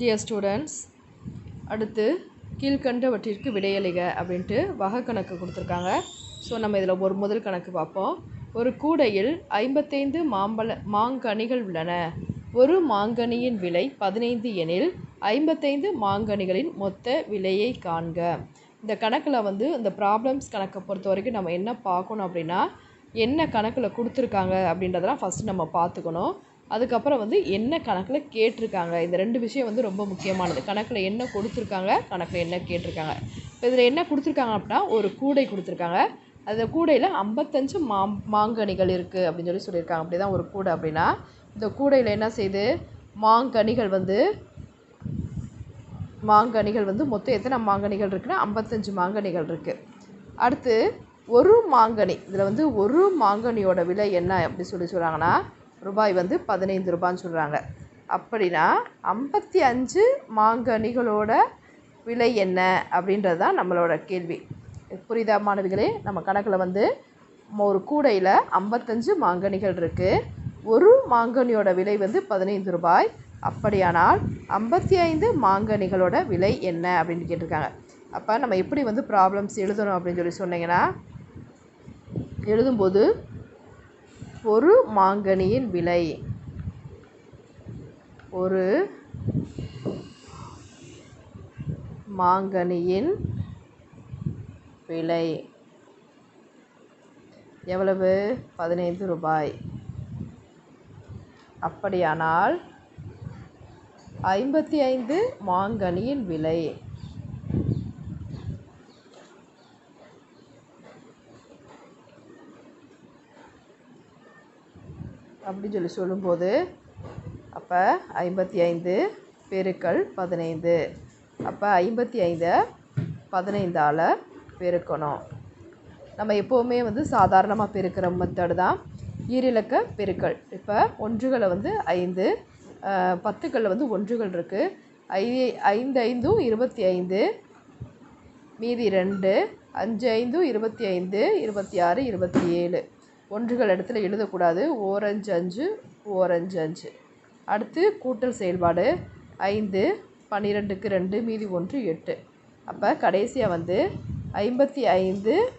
Dear students அடுத்து கீழ்கண்டவற்றிற்கு விடையளிக அப்படின்ட்டு வகை கணக்கு கொடுத்துருக்காங்க. ஸோ நம்ம இதில் ஒரு முதல் கணக்கு பார்ப்போம். ஒரு கூடையில் ஐம்பத்தைந்து மாம்பழ மாங்கனிகள் உள்ளன. ஒரு மாங்கனியின் விலை பதினைந்து எனில் ஐம்பத்தைந்து மாங்கனிகளின் மொத்த விலையை காண்க. இந்த கணக்கில் வந்து இந்த ப்ராப்ளம்ஸ் கணக்கை பொறுத்த வரைக்கும் நம்ம என்ன பார்க்கணும் அப்படின்னா என்ன கணக்கில் கொடுத்துருக்காங்க அப்படின்றதெல்லாம் ஃபஸ்ட்டு நம்ம பார்த்துக்கணும். அதுக்கப்புறம் வந்து என்ன கணக்கில் கேட்டிருக்காங்க. இந்த ரெண்டு விஷயம் வந்து ரொம்ப முக்கியமானது. கணக்கில் என்ன கொடுத்துருக்காங்க கணக்கில் என்ன கேட்டிருக்காங்க. இப்போ இதில் என்ன கொடுத்துருக்காங்க அப்படின்னா ஒரு கூடை கொடுத்துருக்காங்க. அந்த கூடையில் ஐம்பத்தஞ்சு மா மாங்கனிகள் இருக்குது அப்படின்னு சொல்லி சொல்லியிருக்காங்க. அப்படி தான் ஒரு கூடை அப்படின்னா இந்த கூடையில் என்ன செய்யுது மாங்கனிகள் வந்து மாங்கனிகள் வந்து மொத்தம் எத்தனை மாங்கனிகள் இருக்குன்னா ஐம்பத்தஞ்சு மாங்கனிகள் இருக்குது அடுத்து ஒரு மாங்கனி இதில் வந்து ஒரு மாங்கனியோட விலை என்ன அப்படி சொல்லி சொல்கிறாங்கன்னா ரூபாய் வந்து பதினைந்து ரூபான்னு சொல்கிறாங்க அப்படின்னா ஐம்பத்தி அஞ்சு மாங்கனிகளோட விலை என்ன? அப்படின்றது தான் நம்மளோட கேள்வி. புரியுதா மாணவிகளே? நம்ம கணக்கில் வந்து ஒரு கூடையில் ஐம்பத்தஞ்சு மாங்கனிகள் இருக்குது ஒரு மாங்கனியோட விலை வந்து பதினைந்து ரூபாய். அப்படியானால் ஐம்பத்தி ஐந்து மாங்கனிகளோட விலை என்ன? அப்படின்னு கேட்டிருக்காங்க. அப்போ நம்ம எப்படி வந்து ப்ராப்ளம்ஸ் எழுதணும் அப்படின்னு சொல்லி சொன்னீங்கன்னா எழுதும்போது ஒரு மாங்கனியின் விலை. ஒரு மாங்கனியின் விலை. எவ்வளவு? பதினைந்து ரூபாய். அப்படியானால் ஐம்பத்தி ஐந்து மாங்கனியின் விலை. அப்படின்னு சொல்லி சொல்லும்போது அப்போ ஐம்பத்தி ஐந்து பெருக்கள் பதினைந்து. அப்போ ஐம்பத்தி ஐந்தை பதினைந்தால் பெருக்கணும். நம்ம எப்போவுமே வந்து சாதாரணமாக பெருக்கிற மெத்தடு தான். ஈரிலக்க பெருக்கள் இப்போ ஒன்றுகளை வந்து ஐந்து பத்துக்களில் வந்து ஒன்றுகள் இருக்குது ஐ ஐந்து ஐந்தும் இருபத்தி ஐந்து மீதி ரெண்டு அஞ்சு ஐந்தும் இருபத்தி ஐந்து இருபத்தி ஆறு இருபத்தி ஏழு. ஒன்றுகள் இடத்துல எழுதக்கூடாது. ஓரஞ்சு அஞ்சு ஓரஞ்சு அஞ்சு. அடுத்து கூட்டல் செயல்பாடு. ஐந்து பன்னிரெண்டுக்கு ரெண்டு மீதி ஒன்று எட்டு. அப்போ கடைசியாக வந்து ஐம்பத்தி ஐந்து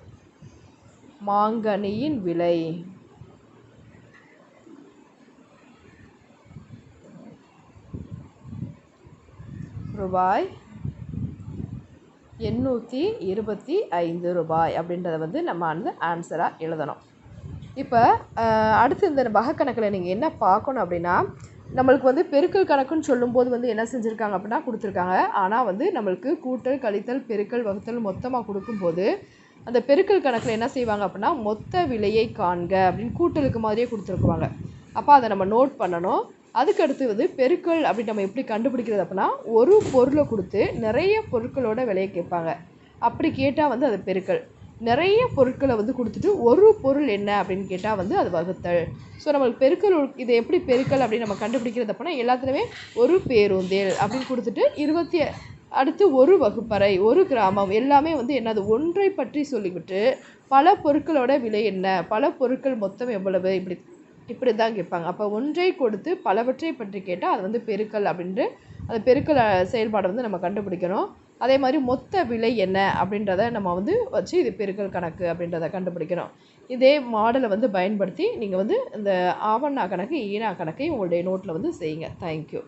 மாங்கனியின் விலை. ரூபாய் எண்ணூற்றி இருபத்தி ஐந்து ரூபாய் அப்படின்றத வந்து நம்ம அந்த ஆன்சராக எழுதணும். இப்போ அடுத்து இந்த வகைக்கணக்கில் நீங்கள் என்ன பார்க்கணும் அப்படின்னா நம்மளுக்கு வந்து பெருக்கல் கணக்குன்னு சொல்லும்போது வந்து என்ன செஞ்சுருக்காங்க அப்படின்னா கொடுத்துருக்காங்க. ஆனால் வந்து நம்மளுக்கு கூட்டல் கழித்தல் பெருக்கல் வகுத்தல் மொத்தமாக கொடுக்கும்போது அந்த பெருக்கல் கணக்கில் என்ன செய்வாங்க அப்படின்னா மொத்த விலையை காண்க அப்படின்னு கூட்டலுக்கு மாதிரியே கொடுத்துருக்குவாங்க. அப்போ அதை நம்ம நோட் பண்ணணும். அதுக்கடுத்து வந்து பெருக்கல் அப்படி நம்ம எப்படி கண்டுபிடிக்கிறது அப்படின்னா ஒரு பொருளை கொடுத்து நிறைய பொருட்களோட விலையை கேட்பாங்க. அப்படி கேட்டால் வந்து அது பெருக்கல். நிறைய பொருட்களை வந்து கொடுத்துட்டு ஒரு பொருள் என்ன அப்படின்னு கேட்டால் வந்து அது வகுத்தல். ஸோ நம்மளுக்கு பெருக்கல் இதை எப்படி பெருக்கல் அப்படின்னு நம்ம கண்டுபிடிக்கிறது அப்படின்னா எல்லாத்துலேயுமே ஒரு பேருந்தேல் அப்படின்னு கொடுத்துட்டு இருபத்தி அடுத்து ஒரு வகுப்பறை ஒரு கிராமம் எல்லாமே வந்து என்னது? ஒன்றை பற்றி சொல்லிவிட்டு பல பொருட்களோட விலை என்ன? பல பொருட்கள் மொத்தம் எவ்வளவு? இப்படி இப்படி தான் கேட்பாங்க. அப்போ ஒன்றை கொடுத்து பலவற்றை பற்றி கேட்டால் அது வந்து பெருக்கல் அப்படின்ட்டு அந்த பெருக்கல் செயல்பாடை வந்து நம்ம கண்டுபிடிக்கணும். அதே மாதிரி மொத்த விலை என்ன அப்படின்றத நம்ம வந்து வச்சு இது பெருக்கல் கணக்கு அப்படின்றத கண்டுபிடிக்கணும். இதே மாடலை வந்து பயன்படுத்தி நீங்கள் வந்து இந்த ஆவண்ணா கணக்கு ஈனா கணக்கையும் உங்களுடைய நோட்டில் வந்து செய்யுங்க. தேங்க்யூ